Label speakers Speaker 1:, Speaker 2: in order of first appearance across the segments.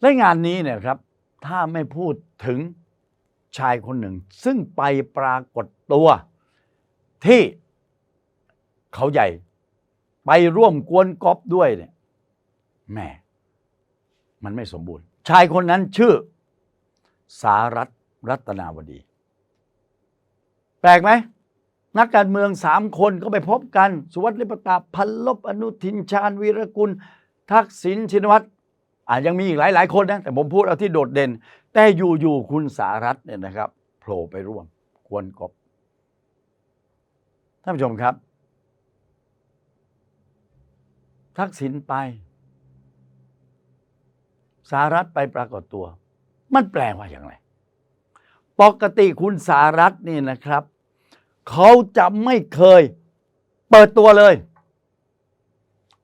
Speaker 1: และงานนี้เนี่ยครับ ถ้าไม่พูดถึงชายคนหนึ่ง ซึ่งไปปรากฏตัวที่เขาใหญ่ ไปร่วมกวนกอบด้วยเนี่ยแหม่มันไม่สมบูรณ์ ชายคนนั้นชื่อ สารัตรัตนาวดี แปลกไหม นักการเมืองสามคนก็ไปพบกัน สุวัสดิ์ลิปตาพันลบอนุทินชาญวีรกุล ทักษิณชินวัตร อ่ายังมีอีกหลายหลาย ๆ คนนะ แต่ผมพูดเอาที่โดดเด่น แต่อยู่ ๆ คุณสารัตเนี่ยนะครับโผล่ไปร่วมกวนกบท่านผู้ชมครับ ทักษิณไป สารัตไปปรากฏตัว มันแปลว่าอย่างไร ปกติคุณสารัตนี่นะครับ เขาจะไม่เคยเปิดตัวเลย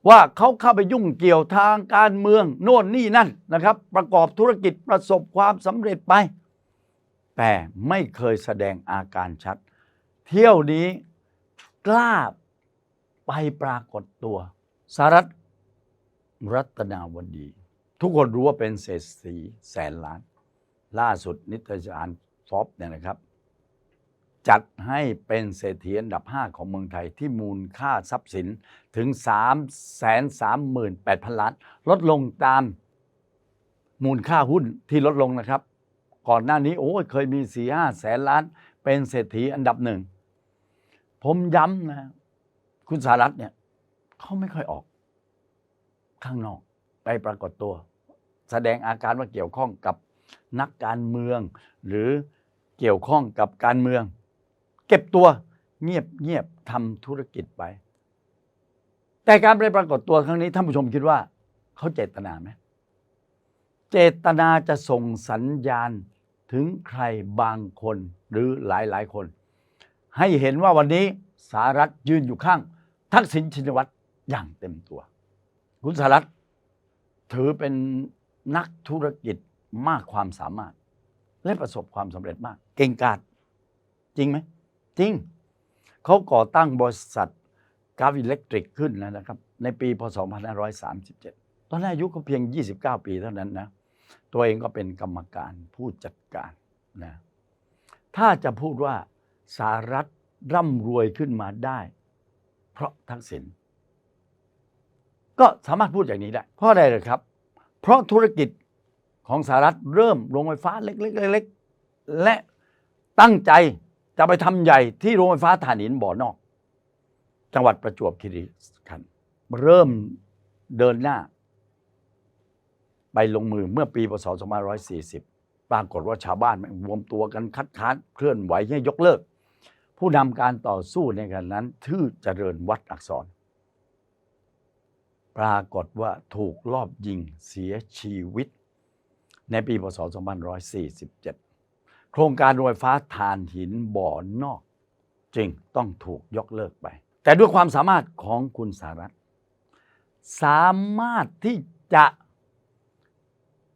Speaker 1: ว่าเขาเข้าไปยุ่งเกี่ยวทางการเมือง โน่นนี่นั่นนะครับ ประกอบธุรกิจประสบความสำเร็จไป แต่ไม่เคยแสดงอาการชัด เที่ยวนี้กล้าไปปรากฏตัวสารัตน์รัตนาวดี ทุกคนรู้ว่าเป็นเศรษฐีแสนล้าน ล่าสุดนิตยสารฟอบเนี่ยนะครับ จัดให้เป็นเศรษฐีอันดับ 5 ของเมืองไทยที่มูลค่าทรัพย์สินถึง 3 3 8 0 0 0 ล้าน ลดลงตามมูลค่าหุ้นที่ลดลงนะครับ ก่อนหน้านี้โอ้เคยมี4 5แสนล้าน เป็นเศรษฐีอันดับหนึ่ง ผมย้ำนะ คุณสารัตเนี่ยเขาไม่ค่อยออก ข้างนอกไปปรากฏตัว แสดงอาการว่าเกี่ยวข้องกับนักการเมือง หรือเกี่ยวข้องกับการเมือง เก็บตัวเงียบเงียบทำธุรกิจไป แต่การไปปรากฏตัวครั้งนี้ท่านผู้ชมคิดว่าเขาเจตนาไหมเจตนาจะส่งสัญญาณถึงใครบางคนหรือหลายหลายคน ให้เห็นว่าวันนี้สารัฐยืนอยู่ข้าง ทักษิณชินวัตรอย่างเต็มตัว คุณสารัฐถือเป็นนักธุรกิจมากความสามารถ และประสบความสำเร็จมาก เก่งกาจจริงไหม จริง เขาก่อตั้งบริษัทกราฟอิเล็กทริกขึ้นนะครับ ในปีพศ2537 ตอนนั้นอายุก็เพียง 29 ปีเท่านั้นนะ ตัวเองก็เป็นกรรมการผู้จัดการนะถ้าจะพูดว่าสารัฐร่ำรวยขึ้นมาได้ เพราะทักษิณก็สามารถพูดอย่างนี้ได้ เพราะอะไรเลยครับ เพราะธุรกิจของสหรัฐเริ่มโรงไฟฟ้าเล็กๆเล็กๆและตั้งใจ จะไปทำใหญ่ที่โรงไฟฟ้าถ่านหินบ่อนอก จังหวัดประจวบคีรีขันธ์เริ่มเดินหน้า ไปลงมือเมื่อปีพศ2540 ปรากฏว่าชาวบ้านรวมตัวกันคัดค้านเคลื่อนไหวให้ยกเลิก ผู้นำการต่อสู้ในการนั้นชื่อเจริญวัดอักษร ปรากฏว่าถูกลอบยิงเสียชีวิต ในปีพศ2547 โครงการโรงไฟฟ้าถ่านหินบ่อนอกจึงต้องถูกยกเลิกไป แต่ด้วยความสามารถของคุณสารัตสามารถที่จะ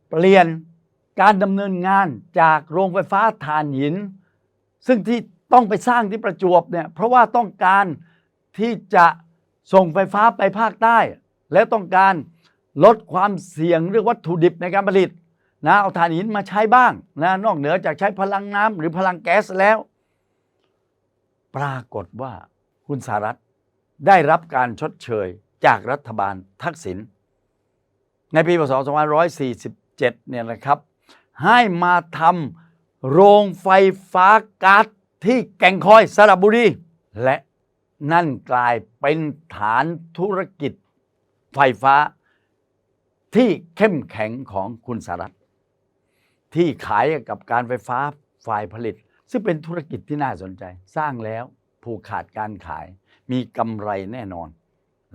Speaker 1: เปลี่ยนการดำเนินงานจากโรงไฟฟ้าถ่านหิน ซึ่งที่ต้องไปสร้างที่ประจวบเนี่ยเพราะว่าต้องการที่จะส่งไฟฟ้าไปภาคใต้ และต้องการลดความเสี่ยงเรื่องวัตถุดิบในการผลิต นะเอาถ่านหินมาใช้บ้างนะนอกเหนือจากใช้พลังน้ำหรือพลังแก๊สแล้ว ปรากฏว่าคุณสารัตได้รับการชดเชยจากรัฐบาลทักษิณในปีพศ2547 เนี่ยนะครับ ให้มาทำโรงไฟฟ้าก๊าซที่แก่งคอยสระบุรี และนั่นกลายเป็นฐานธุรกิจไฟฟ้าที่เข้มแข็งของคุณสารัต ที่ขายกับการไฟฟ้าฝ่ายผลิต ซึ่งเป็นธุรกิจที่น่าสนใจ สร้างแล้วผูกขาดการขาย มีกำไรแน่นอน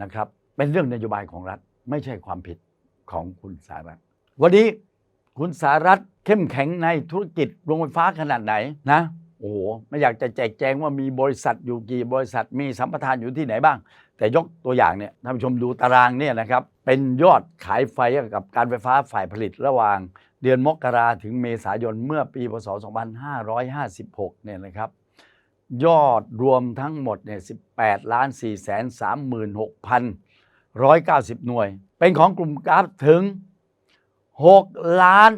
Speaker 1: นะครับ เป็นเรื่องนโยบายของรัฐ ไม่ใช่ความผิดของคุณสารัตวันนี้คุณสารัตเข้มแข็งในธุรกิจโรงไฟฟ้าขนาดไหนนะ โอ้โหไม่อยากจะแจกแจงว่ามีบริษัทอยู่กี่บริษัทมีสัมปทานอยู่ที่ไหนบ้าง แต่ยกตัวอย่างเนี่ยท่านผู้ชมดูตารางเนี่ยนะครับเป็นยอดขายไฟกับการไฟฟ้าฝ่ายผลิตระหว่าง เดือนมกราถึงเมษายนเมื่อปีพศ 2556 เนี่ยนะครับ ยอดรวมทั้งหมดเนี่ย 18ล้าน4แสน36,190 หน่วย เป็นของกลุ่มกราฟถึงหกล้าน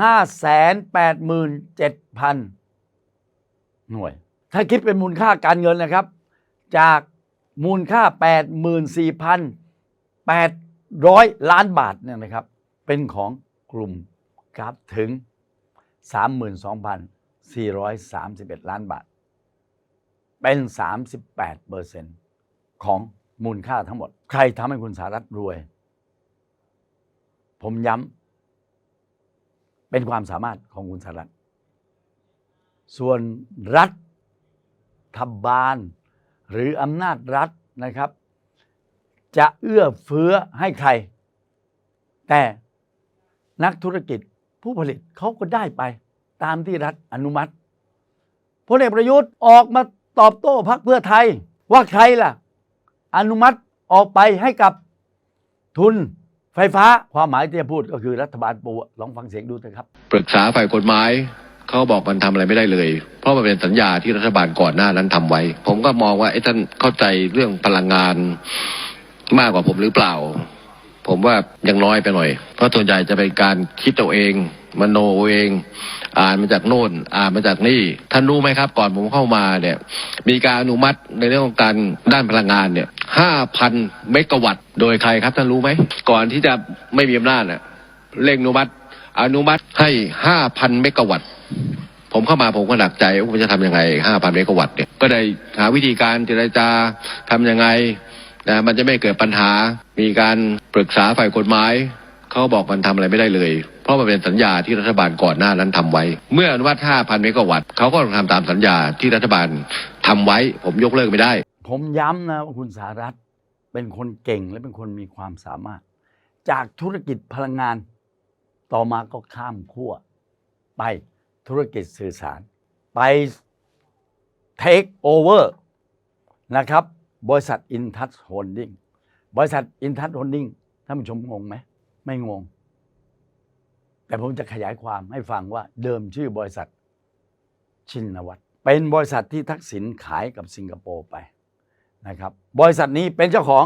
Speaker 1: ห้าแสนแปด หน่วย ถ้าคิดเป็นมูลค่าการเงินนะครับ จากมูลค่า 84,800 ล้านบาทเนี่ยนะครับ เป็นของกลุ่มกราฟถึง 32,431 ล้านบาท เป็น 38เปอร์เซ็นต์ของมูลค่าทั้งหมด ใครทำให้คุณสารัฐรวย ผมย้ำเป็นความสามารถของคุณสารัฐ ส่วนรัฐบาล หรืออำนาจรัฐนะครับ จะเอื้อเฟื้อให้ใคร แต่นักธุรกิจผู้ผลิตเขาก็ได้ไปตามที่รัฐอนุมัติพลเอกประยุทธ์ออกมาตอบโต้พรรคเพื่อไทย ว่าใครล่ะ อนุมัติออกไปให้กับทุนไฟฟ้าความหมายที่จะพูดก็คือรัฐบาลปูลองฟังเสียงดูเถอะครับ
Speaker 2: ปรึกษาฝ่ายกฎหมาย เขาบอกมันทำอะไรไม่ได้เลย เพราะมันเป็นสัญญาที่รัฐบาลก่อนหน้านั้นทำไว้ ผมก็มองว่าไอ้ท่านเข้าใจเรื่องพลังงานมากกว่าผมหรือเปล่า ผมว่ายังน้อยไปหน่อย เพราะส่วนใหญ่จะเป็นการคิดเอาเองมโนเอง อ่านมาจากโน่น อ่านมาจากนี่ ท่านรู้ไหมครับ ก่อนผมเข้ามาเนี่ย มีการอนุมัติในเรื่องของการด้านพลังงานเนี่ยห้าพันเมกะวัตต์ โดยใครครับท่านรู้ไหม ก่อนที่จะไม่มีอำนาจน่ะเร่งอนุมัติ อนุมัติให้ห้าพันเมกะวัตต์ ผมเข้ามาผมก็หนักใจว่าผมจะทำยังไงห้าพันเมกะวัตต์เนี่ยก็ได้หาวิธีการเจรจาทำยังไงนะมันจะไม่เกิดปัญหา มีการปรึกษาฝ่ายกฎหมายเขาบอกมันทำอะไรไม่ได้เลย เพราะมันเป็นสัญญาที่รัฐบาลก่อนหน้านั้นทำไว้ เมื่ออนุมัติ5,000เมกะวัตต์เขาก็ต้องทำตามสัญญาที่รัฐบาลทำไว้ ผมยกเลิกไม่ได้
Speaker 1: ผมย้ำนะว่าคุณสารัตเป็นคนเก่งและเป็นคนมีความสามารถ จากธุรกิจพลังงาน ต่อมาก็ข้ามขั้วไป ธุรกิจสื่อสาร ไปเทคโอเวอร์นะครับ บริษัทอินทัชโฮลดิ้งบริษัทอินทัชโฮลดิ้งท่านผู้ชมงงไหม ไม่งง แต่ผมจะขยายความให้ฟังว่าเดิมชื่อบริษัทชินวัตรเป็นบริษัทที่ทักษิณขายกับสิงคโปร์ไปนะครับ บริษัทนี้เป็นเจ้าของ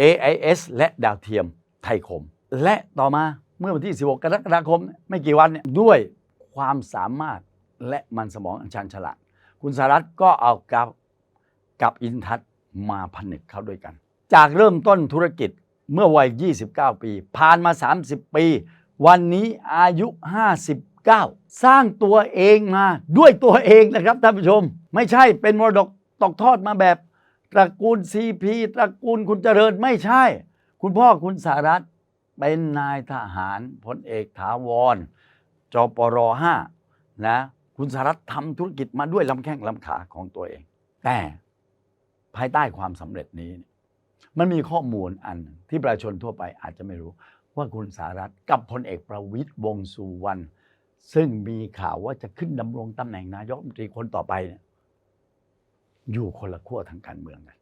Speaker 1: AIS และดาวเทียมไทยคม และต่อมาเมื่อวันที่ 16 กรกฎาคม ไม่กี่วันเนี่ยด้วย ความสามารถและมันสมองอันชันฉลาด คุณสารัตน์ก็เอากับกับอินทัศมาผนึกเข้าด้วยกัน จากเริ่มต้นธุรกิจเมื่อวัย 29 ปี ผ่านมา 30 ปี วันนี้อายุ 59 สร้างตัวเองมาด้วยตัวเองนะครับท่านผู้ชม ไม่ใช่เป็นมรดกตกทอดมาแบบตระกูลซีพีตระกูลคุณเจริญไม่ใช่ คุณพ่อคุณสารัตน์เป็นนายทหารพลเอกถาวร จปร5นะคุณสารัตทำธุรกิจมาด้วยลำแข้งลำขาของตัวเอง แต่ภายใต้ความสำเร็จนี้ มันมีข้อมูลอันที่ประชาชนทั่วไปอาจจะไม่รู้ ว่าคุณสารัตกับพลเอกประวิตยวงสุวรรณซึ่งมีข่าวว่าจะขึ้นดำรงตำแหน่งนายกรัฐมนตรีคนต่อไปเนี่ยอยู่คนละขั้วทางการเมืองกัน